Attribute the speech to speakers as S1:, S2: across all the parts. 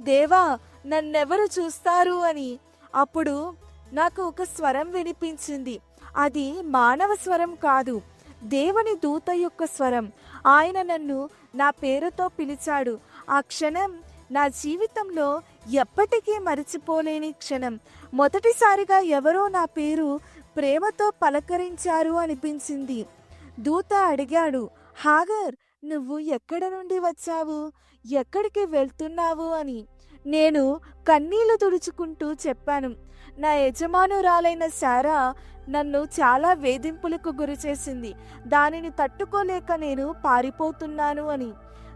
S1: దేవా నన్నెవరు చూస్తారు అని. అప్పుడు నాకు ఒక స్వరం వినిపించింది. అది మానవ స్వరం కాదు దేవుని దూత యొక్క స్వరం. ఆయన నన్ను నా పేరుతో పిలిచాడు. ఆ క్షణం నా జీవితంలో ఎప్పటికీ మరిచిపోలేని క్షణం. మొదటిసారిగా ఎవరో నా పేరు ప్రేమతో పలకరించారు అనిపించింది. దూత అడిగాడు హాగర్ నువ్వు ఎక్కడ నుండి వచ్చావు? ఎక్కడికి వెళ్తున్నావు అని నేను కన్నీళ్ళు తుడుచుకుంటూ చెప్పాను. నా యజమానురాలైన సారా నన్ను చాలా వేధింపులకు గురిచేసింది. దానిని తట్టుకోలేక నేను పారిపోతున్నాను అని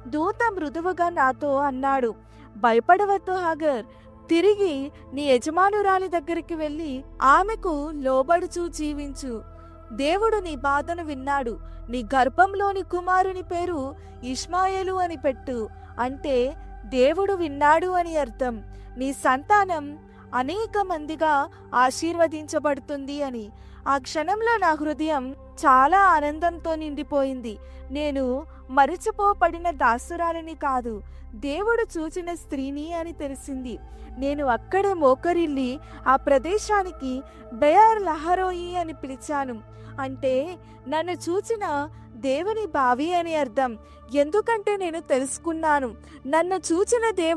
S1: దూత మృదువుగా నాతో అన్నాడు. భయపడవద్దు హాగర్. తిరిగి నీ యజమానురాలి దగ్గరికి వెళ్ళి ఆమెకు లోబడుచూ జీవించు. దేవుడు నీ బాధను విన్నాడు. నీ గర్భంలోని కుమారుని పేరు ఇష్మాయేలు అని పెట్టు. అంటే దేవుడు విన్నాడు అని అర్థం. నీ సంతానం అనేక మందిగా ఆశీర్వదించబడుతుంది అని. ఆ క్షణంలో నా హృదయం చాలా ఆనందంతో నిండిపోయింది. నేను మరచిపోబడిన దాసురాలిని కాదు దేవుడు చూచిన స్త్రీని అని తెలిసింది. నేను అక్కడే మోకరిల్లి ఆ ప్రదేశానికి బెయర్ లహరోయి అని పిలిచాను. అంటే నన్ను చూచిన దేవుని బావి అని అర్థం. ఎందుకంటే నేను తెలుసుకున్నాను. నన్ను చూచిన దేవుడు